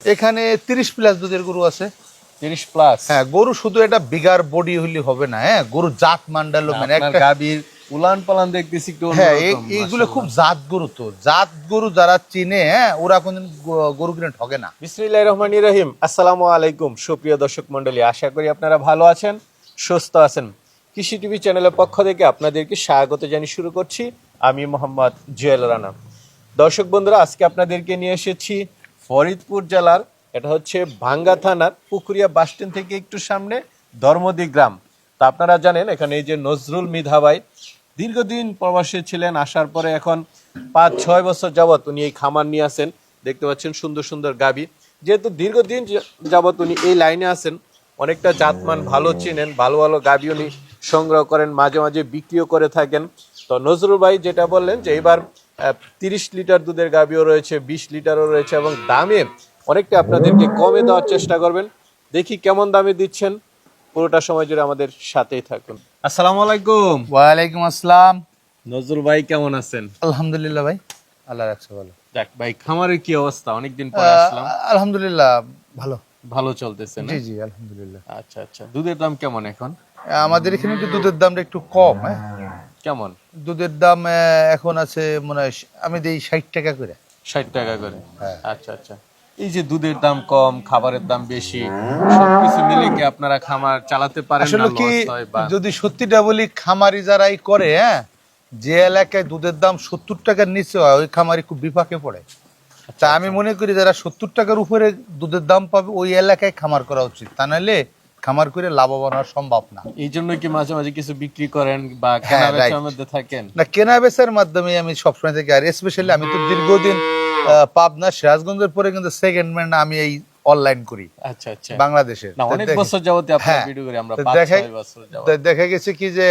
এখানে তিরিশ প্লাস দুধের গরু আছে। তিরিশ প্লাস হ্যাঁ গরু শুধু এটা বিগার বডি হইলে হবে না হ্যাঁ? গরু জাত মান্ডালো মানে একটা গাবির উলান পালান দেখতেছি একটু হ্যাঁ এইগুলো খুব জাত গরু তো। জাত গরু যারা চিনে হ্যাঁ ওরা কোনদিন গরু কিনে ঠকে না। বিসমিল্লাহির রহমানির রহিম। আসসালামু আলাইকুম সুপ্রিয় দর্শক মণ্ডলী। আশা করি আপনারা ভালো আছেন সুস্থ আছেন। কৃষি টিভি চ্যানেলের পক্ষ থেকে আপনাদেরকে স্বাগত জানিয়ে শুরু করছি। আমি মোহাম্মদ জুয়েল রানা। দর্শক বন্ধুরা আজকে আপনাদেরকে নিয়ে এসেছি ফরিদপুর জেলার, এটা হচ্ছে ভাঙ্গা থানার পুকুরিয়া বাসস্ট্যান্ড থেকে একটু সামনে ধর্মদি গ্রাম। তা আপনারা জানেন, এখানে এই যে নজরুল মিধাবাই দীর্ঘদিন প্রবাসী ছিলেন, আসার পরে এখন পাঁচ, ছয় বছর যাবৎ উনি এই খামার নিয়ে আসেন। দেখতে পাচ্ছেন সুন্দর সুন্দর গাবি। যেহেতু দীর্ঘদিন যা- যাবত উনি এই লাইনে আসেন অনেকটা জাতমান ভালো চিনেন, ভালো ভালো গাবি উনি সংগ্রহ করেন, মাঝে মাঝে বিক্রিও করে থাকেন। তো নজরুল ভাই যেটা বললেন যে এবার তিরিশ লিটার দুধের গাবিও রয়েছে বিশ লিটারও রয়েছে এবং দামে অনেকটা আপনাদেরকে কমে দেওয়ার চেষ্টা করবেন। দেখি কেমন দামে দিচ্ছেন। পুরোটা সময় জুড়ে আমাদের সাথেই থাকুন। আসসালামু আলাইকুম। ওয়ালাইকুম আসসালাম। নজরুল ভাই কেমন আছেন? আলহামদুলিল্লাহ ভাই আল্লাহ রাখছে ভালো। দেখ ভাই খামারের কি অবস্থা? অনেকদিন পরে আসলাম। আলহামদুলিল্লাহ ভালো। ভালো চলতেছে না? জি জি আলহামদুলিল্লাহ। আচ্ছা আচ্ছা। দুধের দাম কেমন এখন? আমাদের এখানে একটু দুধের দামটা একটু কম হ্যাঁ। কেমন? দুধের দাম এখন আছে মনে হয় আমি দিই ষাট টাকা করে। ষাট টাকা করে? হ্যাঁ। আচ্ছা আচ্ছা। এই যে দুধের দাম কম খাবারের দাম বেশি সবকিছু মিলে কি আপনারা খামার চালাতে পারেন না আসলে কি যদি সত্যিটা বলি খামারি যারাই করে হ্যাঁ যে এলাকায় দুধের দাম সত্তর টাকার নিচে হয় ওই খামারি খুব বিপাকে পড়ে। তা আমি মনে করি যারা সত্তর টাকার উপরে দুধের দাম পাবে ওই এলাকায় খামার করা উচিত। তা নাহলে খামার করে লাভবান হওয়া সম্ভব না। এই জন্য কি মাঝে মাঝে কিছু বিক্রি করেন বা হ্যাঁ, বেচার মধ্যে থাকেন? না কেনা বেচার মাধ্যমে আমি সবসময় থেকে। আর স্পেশালি আমি তো দীর্ঘদিন পাবনা সিরাজগঞ্জের পরে কিন্তু সেকেন্ড ম্যান আমি এই অনলাইন করি। আচ্ছা আচ্ছা। বাংলাদেশের। অনেক বছর যাবতে আপনার হ্যাঁ, ভিডিও করি আমরা বছর যাবত দেখা গেছে কি যে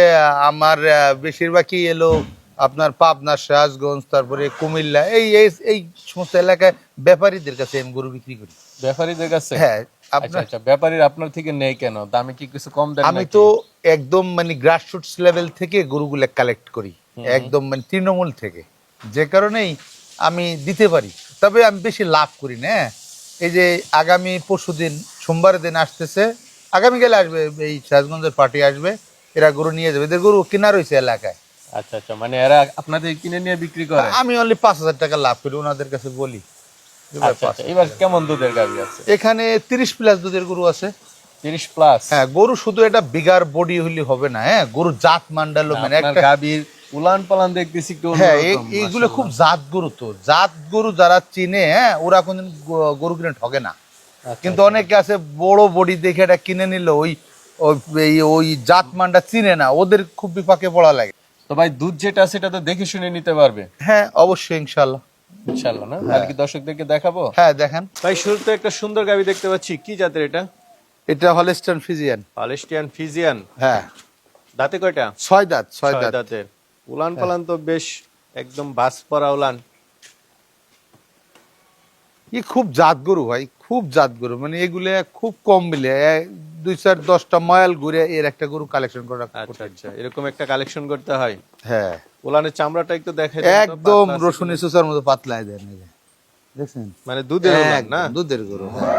আমার বেশিরভাগই এলো আপনার পাবনা সিরাজগঞ্জ তারপরে কুমিল্লা এই এই- এই সমস্ত এলাকায় ব্যাপারীদের কাছে আমি গরু বিক্রি করি। ব্যাপারীদের কাছে? হ্যাঁ আচ্ছা আচ্ছা ব্যাপারীর আপনার থেকে নেই কেন? দামে কি কিছু কম দেন আমি তো একদম মানে গ্রাসরুটস লেভেল থেকে গরুগুলো কালেক্ট করি। একদম মানে তৃণমূল থেকে। যে কারণেই আমি দিতে পারি। তবে আমি বেশি লাভ করি না হ্যাঁ। এই যে আগামী পরশু দিন সোমবারের দিন আসতেছে আগামী গেলে আসবে এই সিরাজগঞ্জের পার্টি আসবে এরা গরু নিয়ে যাবে। এদের গরু কেনা রয়েছে এলাকায়। আচ্ছা আচ্ছা মানে এরা আপনাদের কিনে নিয়ে বিক্রি করে? আমি অনলি পাঁচ হাজার টাকা লাভ করি ওনাদের কাছে বলি। এবার আচ্ছা। আচ্ছা এবার কেমন দুধের গাভি আছে? এখানে তিরিশ প্লাস দুধের গরু আছে। তিরিশ প্লাস হ্যাঁ গরু শুধু এটা বিগার বডি হইলে হবে না হ্যাঁ? গরু জাত মান্ডালো মানে একটা গাভীর উলান পালান দেখতেছি একটু হ্যাঁ এইগুলো খুব জাত গরু তো। জাত গরু যারা চিনে হ্যাঁ ওরা কোনদিন গরু কিনে ঠকে না। আচ্ছা, কিন্তু অনেকে আছে বড় বডি দেখে এটা কিনে নিল ওই ওই- ওই জাত মানটা চিনে না ওদের খুব বিপাকে পড়া লাগে। তো ভাই দুধ যেটা আছে সেটা তো দেখে শুনে নিতে পারবে। হ্যাঁ অবশ্যই ইনশাল্লাহ ইনশাআল্লাহ না? আর কি দর্শকদেরকে দেখাবো? হ্যাঁ দেখেন। ভাই শুরুতে একটা সুন্দর গাবি দেখতে পাচ্ছি। কি জাতের এটা? এটা হলেস্টার্ন ফিজিয়ান। পালেস্টিয়ান ফিজিয়ান। হ্যাঁ। দাঁতে কয়টা? ছয় দাঁত ছয় ছয় দাঁত। দাঁতের। উলান পালান তো বেশ একদম বাস পরা উলান। ই খুব জাত গরু ভাই খুব জাত গরু মানে এগুলো খুব কম মিলে। দুই চার দশটা ময়াল ঘুরে এর একটা গরু কালেকশন করা আচ্ছা আচ্ছা। এরকম একটা কালেকশন করতে হয়? হ্যাঁ। উলানের চামড়াটা একটু দেখাই একদম রসুন সুসার মতো পাতলায় দেন। দেখছেন? মানে দুধের না? দুধের গরু হ্যাঁ।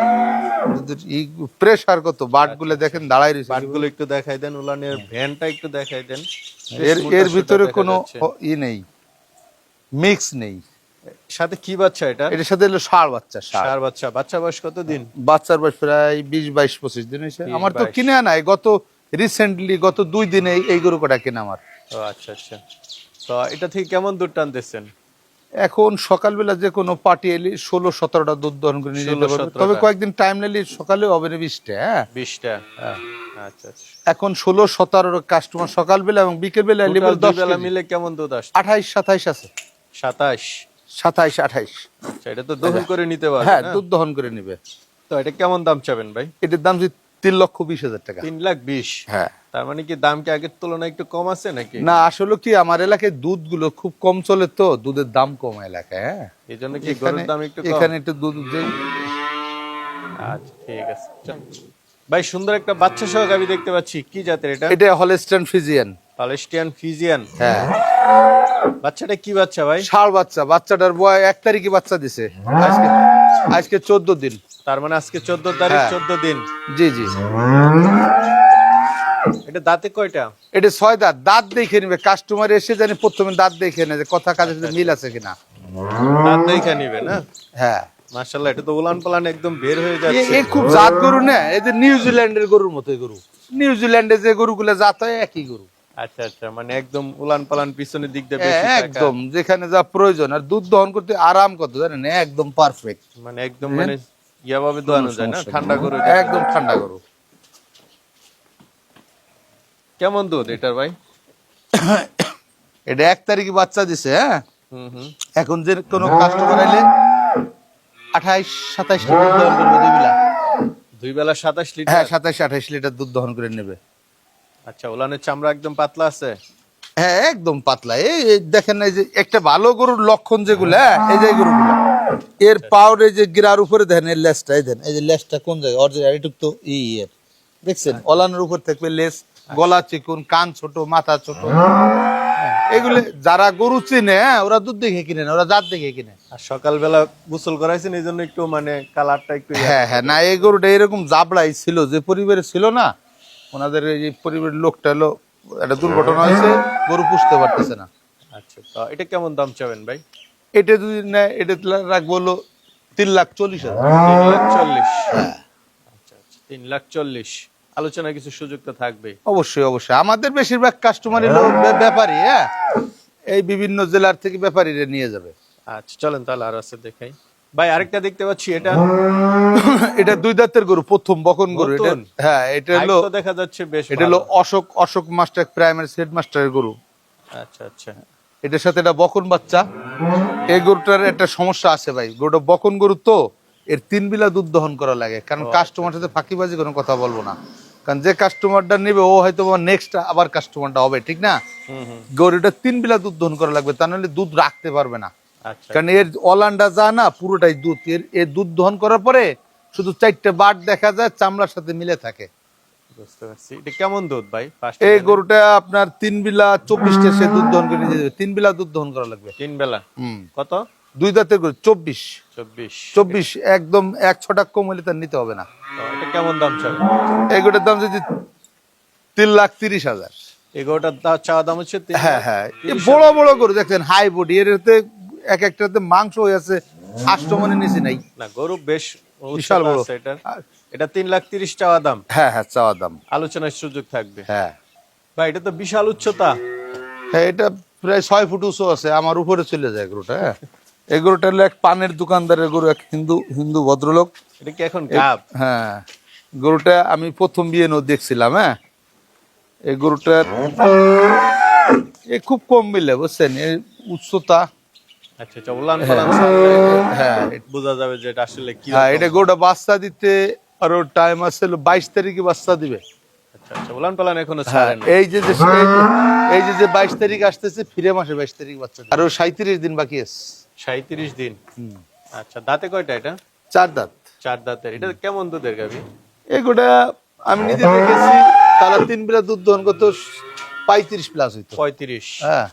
প্রেসার কত? বাটগুলো দেখেন দাঁড়াই রয়েছে। পাটগুলো একটু দেখাই দেন উলানের ভ্যানটা একটু দেখাই দেন। এর এর ভিতরে কোনো ই নেই। মিক্স নেই। সাথে কি বাচ্চা এটা? এটার সাথে হলো ষাঁড় বাচ্চা সার বাচ্চা। বাচ্চা বয়স কত দিন? বাচ্চার বয়স প্রায় বিশ বাইশ পঁচিশ দিন হয়েছে। আমার তো কিনে আনাই গত রিসেন্টলি গত দুই দিনে এই- গরু কটা কিনা আমার। আচ্ছা আচ্ছা। তো এটা থেকে কেমন দুধ টানতেছেন? এখন সকালবেলা যে কোনো পার্টি এলি ষোলো সতেরোটা দুধ দহন করে নিয়ে যেতে পারবে। তবে কয়েকদিন টাইম নিলে সকালে হবে না বিশটা হ্যাঁ? বিশটা আচ্ছা আচ্ছা। এখন ষোলো সতেরো কাস্টমার সকালবেলা এবং বিকেলবেলা মিলে কেমন দুধ আসছে? আঠাইশ সাতাইশ আছে। সাতাশ সাতাইশ আঠাইশ। এটা তো দহন করে নিতে পারবে হ্যাঁ দুধ দহন করে নিবে। তো এটা কেমন দাম চাবেন ভাই? এটার দাম তিন লক্ষ বিশ হাজার টাকা। তিন লাখ বিশ? হ্যাঁ। তার মানে কি দাম কি আগের তুলনায় একটু কম আছে নাকি? না আসলে কি আমার এলাকায় দুধগুলো খুব কম চলে তো দুধের দাম কম এলাকায় হ্যাঁ। এই জন্য কি গরুর দাম একটু এখানে একটু দুধ যে- আচ্ছা ঠিক আছে। চল। ভাই সুন্দর একটা বাচ্চা সহ গাবি দেখতে পাচ্ছি। কি জাতের এটা? এটা হলেস্টার্ন ফিজিয়ান। পালেস্টিয়ান ফিজিয়ান। হ্যাঁ। বাচ্চাটা কি বাচ্চা ভাই? ষাঁড় বাচ্চা বাচ্চাটার বয় এক তারিখে বাচ্চা দিছে। আজকে আজকে চোদ্দ দিন। তার মানে আজকে চোদ্দ তারিখ হ্যাঁ। চোদ্দ দিন। জি জি। এটা দাঁতে কয়টা? এটা ছয় দাঁত। দাঁত দেখে নিবে। কাস্টমার এসে জানি প্রথমে দাঁত দেখে যে কথা কাজের সাথে মিল আছে কিনা। দাঁত দেখে নিবে না? হ্যাঁ। মাশাল্লাহ এটা তো উলান পালান একদম বের হয়ে যাচ্ছে। এ খুব জাত গরু না? এই যে নিউজিল্যান্ডের গরুর মতো গরু। নিউজিল্যান্ডে যে গরুগুলো জাত হয় একই গরু। আচ্ছা আচ্ছা মানে একদম উলান পালান পিছনের দিক দিয়ে হ্যাঁ, বেশি একদম যেখানে যা প্রয়োজন আর দুধ দহন করতে আরাম কত জানেন? একদম পারফেক্ট মানে একদম মানে ইয়া ভাবে দোয়ানো যায় না? ঠান্ডা করে একদম ঠান্ডা গরু। কেমন দুধ এটার ভাই? এটা এক তারিখে বাচ্চা দিছে হ্যাঁ? হুম হুম। এখন যে কোনো কাস্টমার আইলে আঠাইশ সাতাইশ লিটার দহন করবে দুই বেলা। দুই বেলা সাতাশ হ্যাঁ লিটার সাতাইশ আঠাইশ লিটার দুধ দহন করে নেবে। আচ্ছা চামড়া একদম পাতলা আছে? হ্যাঁ একদম পাতলা। এই দেখেন এই যে একটা ভালো গরুর লক্ষণ যেগুলো হ্যাঁ, এই যে গরুগুলো। এর পাউর এই যে গিরার উপরে দেখেন এর এই দেন এই যে লেজটা কোন জায়গায়? এটুক তো ই এর। দেখছেন? অলানের উপর থাকবে লেজ গলা চিকুন কান ছোট মাথা ছোট। এগুলো যারা গরু চিনে হ্যাঁ, ওরা দুধ দেখে কিনে না ওরা জাত দেখে কিনে। আর সকালবেলা গোসল করাইছেন এই জন্য একটু মানে কালারটা একটু হ্যাঁ হ্যাঁ না এই গরুটা এরকম জাবড়াই ছিল যে পরিবারে ছিল না ওনাদের এই যে পরিবারের লোকটা হলো একটা দুর্ঘটনা হয়েছে গরু পুষতে পারতেছে না। আচ্ছা তো এটা কেমন দাম চাবেন ভাই? এটা যদি নেয় এটা রাখব হলো তিন লাখ চল্লিশ হাজার। তিন লাখ চল্লিশ। আচ্ছা আচ্ছা তিন লাখ চল্লিশ। আলোচনা কিছু সুযোগ তো থাকবে অবশ্যই অবশ্যই। আমাদের বেশিরভাগ কাস্টমার হলো ব্যা- ব্যাপারী হ্যাঁ? এই বিভিন্ন জেলার থেকে ব্যাপারীরা নিয়ে যাবে। আচ্ছা চলেন তাহলে আর আছে দেখাই। ভাই আরেকটা দেখতে পাচ্ছি এটা এটা দুই দাঁতের গরু প্রথম বকন গরু এটা হ্যাঁ এটা হলো দেখা যাচ্ছে বেশ এটা হলো Ashok Ashok master primary set মাস্টারের গরু। আচ্ছা আচ্ছা। এটার সাথে এটা বকন বাচ্চা। এই গরুটার একটা সমস্যা আছে ভাই গরুটা বকন গরু তো এর তিন বিলা দুধ দহন করা লাগে। কারণ কাস্টমার সাথে ফাঁকিবাজি কোনো কথা বলব না। কারণ যে কাস্টমারটা নেবে ও হয়তো নেক্সট আবার কাস্টমারটা হবে ঠিক না? গরুটা তিন বিলা দুধ দহন করা লাগবে তা নাহলে দুধ রাখতে পারবে না। আচ্ছা কারণ এর অলান্ডা যা না পুরোটাই দুধ। এর এর দুধ দহন করার পরে শুধু চারটে বাট দেখা যায় চামড়ার সাথে মিলে থাকে। এটা কেমন দুধ ভাই? এই গরুটা আপনার তিন বিলা চব্বিশটা সে দুধ দহন করে নিয়ে যাবে। তিন বিলা দুধ দহন করা লাগবে। তিন বেলা? কত? দুই দাঁতের গরু চব্বিশ। চব্বিশ। চব্বিশ একদম এক ছটা কম হলে তার নিতে হবে না। এটা কেমন দাম চাবেন এগুলোর দাম যদি তিন লাখ তিরিশ হাজার। দা- চাওয়া দাম হচ্ছে হ্যাঁ হ্যাঁ। বড় বড় গরু দেখছেন হাই বডি এর এক একটাতে মাংস হয়ে আছে আষ্ট মনে নিচে নাই। না গরু বেশ বিশাল বড়। এটার। এটা তিন লাখ তিরিশ চাওয়া দাম। হ্যাঁ হ্যাঁ চাওয়া দাম। আলোচনার সুযোগ থাকবে। হ্যাঁ। ভাই এটা তো বিশাল উচ্চতা। হ্যাঁ এটা প্রায় ছয় ফুট উঁচু আছে আমার উপরে চলে যায় গরুটা হ্যাঁ। এই গরুটা হলো এক পানের দোকানদারের গরু এক হিন্দু হিন্দু ভদ্রলোক। এটা কি এখন গাব? হ্যাঁ গরুটা আমি প্রথম বিয়ে নো দেখছিলাম হ্যাঁ। এই গরুটার এ খুব কম মিলে বুঝছেন? এর উচ্চতা আচ্ছা আচ্ছা উলান হ্যাঁ। বোঝা যাবে যে এটা আসলে কি হ্যাঁ এটা গরুটা বাচ্চা দিতে আরও টাইম আছে বাইশ তারিখে বাচ্চা দিবে। আচ্ছা আচ্ছা উলান পালান এখনও হ্যাঁ ছাড়েন এই যে যে- এই যে- এই যে যে বাইশ তারিখ আসতেছে ফিরে মাসে বাইশ তারিখ বাচ্চা আরও সাঁত্রিশ দিন বাকি আছে। সাঁত্রিশ দিন। আচ্ছা দাঁতে কয়টা এটা? চার দাঁত। চার দাঁতের। এটা কেমন দুধের গাবি এগুলা আমি নিজে দেখেছি তারা তিন বেলা দুধ দহন করতো পঁয়ত্রিশ প্লাস হইতো। পঁয়ত্রিশ। হ্যাঁ।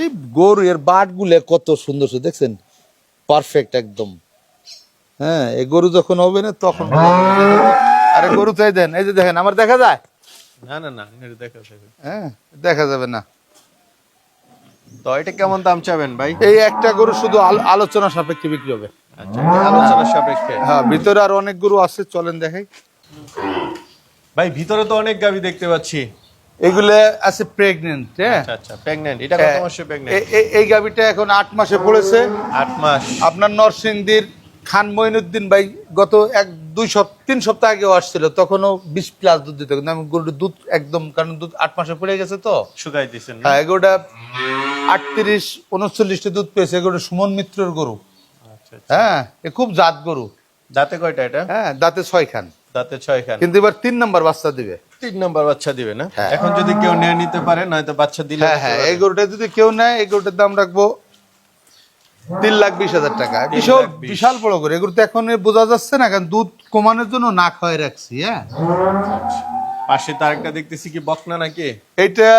এই গরু এর বাট গুলে কত সুন্দর সুন্দর দেখছেন? পারফেক্ট একদম। হ্যাঁ এই গরু যখন হবে না তখন আরে গরু চাই দেন এই যে দেখেন আমার দেখা যায়? না না না দেখা যাবে। হ্যাঁ দেখা যাবে না। তো এটা কেমন দাম চাবেন ভাই? এই একটা গরু শুধু আলোচনা সাপেক্ষে বিক্রি হবে। আচ্ছা আলোচনা সাপেক্ষে। হ্যাঁ ভিতরে আর অনেক গরু আছে চলেন দেখাই। ভাই ভিতরে তো অনেক গাবি দেখতে পাচ্ছি। এগুলো আছে প্রেগনেন্ট হ্যাঁ? আচ্ছা আচ্ছা প্রেগন্যান্ট এটা কত মাসে প্রেগন্যান্ট এ- এ- এই গাবিটা এখন আট মাসে পড়েছে। আট মাস। আপনার নরসিংদীর খান মঈনুদ্দিন ভাই গত এক দুই সপ্তাহ তিন সপ্তাহ আগেও আসছিল তখনও বিশ প্লাস দুধ দিত কিন্তু আমি গরুর দুধ একদম কারণ দুধ আট মাসে পড়ে গেছে তো। শুকাই দিছেন না? হ্যাঁ এগুলোটা আটত্রিশ উনচল্লিশটা দুধ পেয়েছে এগুলো সুমন মিত্রের গরু। আচ্ছা আচ্ছা। হ্যাঁ এ খুব জাত গরু। দাঁতে কয়টা এটা? হ্যাঁ দাঁতে ছয় খান দাঁতে কিন্তু এবার তিন নাম্বার বাচ্চা দিবে। তিন নম্বর বাচ্চা দিবে না? হ্যাঁ। এখন যদি কেউ নিয়ে নিতে পারে নয়তো বাচ্চা দিলে হ্যাঁ হ্যাঁ এই গরুটা যদি কেউ নেয় এই গরুটার দাম রাখব তিন লাখ বিশ হাজার টাকা। বিশাল বিশাল বড় করে এগুলো তো এখন বোঝা যাচ্ছে না কারণ দুধ কমানোর জন্য না খাওয়াই রাখছি হ্যাঁ। পাশে তার একটা দেখতেছি কি বকনা নাকি? এটা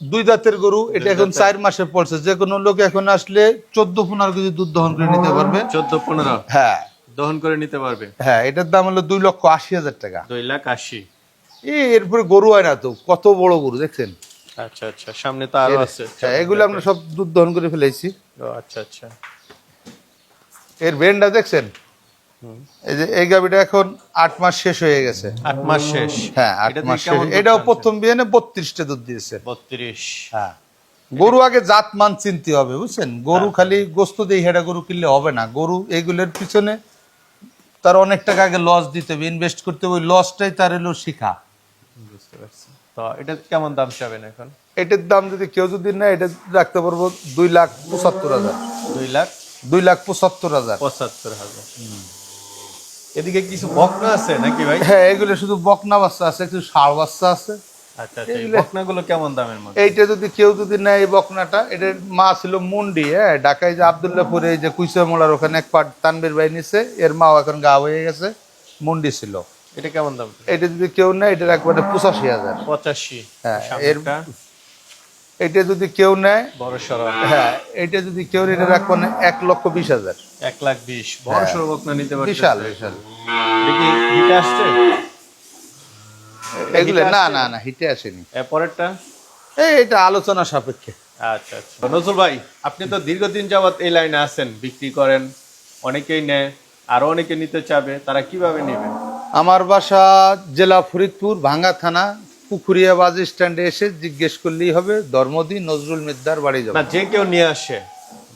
দুই দাঁতের গরু এটা এখন চার মাসে পড়ছে। যে কোনো লোক এখন আসলে চোদ্দ পনেরো কেজি দুধ দহন করে নিতে পারবে। চোদ্দ পনেরো। হ্যাঁ। দহন করে নিতে পারবে? হ্যাঁ এটার দাম হলো দুই লক্ষ আশি হাজার টাকা। দুই লাখ আশি। এরপরে গরু হয় না তো কত বড় গরু দেখছেন? আচ্ছা আচ্ছা সামনে তো আরও আছে। হ্যাঁ এগুলো আমরা সব দুধ দহন করে ফেলেছি। আচ্ছা আচ্ছা। এর ভেন্ডা দেখছেন? এই যে এই গাবিটা এখন আট মাস শেষ হয়ে গেছে। আট মাস শেষ। হ্যাঁ আট মাস শেষ। এটাও? প্রথম বিয়ানে বত্রিশটা দুধ দিয়েছে। বত্রিশ। হ্যাঁ। গরু আগে জাত মান চিনতে হবে বুঝছেন? গরু খালি গোস্ত দিয়ে হেডা গরু কিনলে হবে না। গরু এগুলোর পিছনে তার অনেক টাকা আগে লস দিতে হবে ইনভেস্ট করতে হবে ওই লসটাই তার এলো শিখা। বুঝতে পারছি। তো এটা কেমন দাম চাবেন এখন? এটার দাম যদি কেউ যদি নেয় এটা রাখতে পারব দুই লাখ পঁচাত্তর হাজার। দুই লাখ? দুই লাখ পঁচাত্তর হাজার। পঁচাত্তর হাজার। এদিকে কিছু বকনা আছে নাকি ভাই? হ্যাঁ এগুলো শুধু বকনা বাচ্চা আছে কিছু ষাড় বাচ্চা আছে। আচ্ছা আচ্ছা এই বকনাগুলো কেমন দামের মধ্যে? এইটা যদি কেউ যদি নেয় বকনাটা এটার মা ছিল মুন্ডি হ্যাঁ ঢাকায় যে আবদুল্লাপুরে যে কুইসা ওখানে এক পাট তানবির বাই নিছে এর মাও এখন গা হয়ে গেছে মুন্ডি ছিল। এটা কেমন দাম? এটা যদি কেউ নেয় এটার একবারে পঁচাশি হাজার। পঁচাশি। হ্যাঁ, এর- এটা যদি কেউ নেয় বড় হ্যাঁ এটা যদি কেউ এটা রাখব না এক লক্ষ বিশ হাজার। এক লাখ বিশ। বড় সড়ো বকনা নিতে পারবে বিশাল বিশাল। আসছে? এগুলো না না না হিটে আসেনি। পরেরটা? এই এটা আলোচনা সাপেক্ষে। আচ্ছা আচ্ছা। নজরুল ভাই আপনি তো দীর্ঘদিন যাবত এই লাইনে আছেন বিক্রি করেন অনেকেই নেয় আরও অনেকে নিতে চাবে তারা কীভাবে নেবে আমার বাসা জেলা ফরিদপুর ভাঙ্গা থানা পুকুরিয়া বাস স্ট্যান্ডে এসে জিজ্ঞেস করলেই হবে ধর্মদি নজরুল মিদ্দার বাড়ি যাবে। না যে কেউ নিয়ে আসে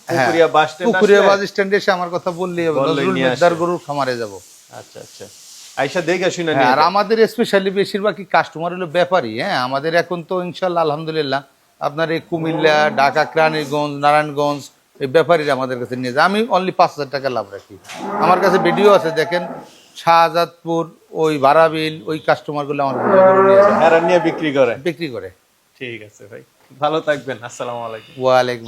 Pukuria bus stand Pukuria bus স্ট্যান্ডে এসে আমার কথা বললেই হবে নজরুল নিয়ে মিদ্দার গরুর খামারে যাব। আচ্ছা আচ্ছা। আইসা দেখে শুনে হ্যাঁ, আর আমাদের স্পেশালি বেশিরভাগই কাস্টমার হলো ব্যাপারী হ্যাঁ? আমাদের এখন তো ইনশাল্লাহ আলহামদুলিল্লাহ আপনার এই কুমিল্লা ঢাকা কেরানীগঞ্জ নারায়ণগঞ্জ এই ব্যাপারীরা আমাদের কাছে নিয়ে যায়। আমি অনলি পাঁচ হাজার টাকা লাভ রাখি। আমার কাছে ভিডিও আছে দেখেন শাহজাদপুর ওই বারাবিল ওই কাস্টমারগুলো আমার নিয়ে নিয়ে বিক্রি করে। বিক্রি করে। ঠিক আছে ভাই। ভালো থাকবেন আসসালামু আলাইকুম। ওয়ালাইকুম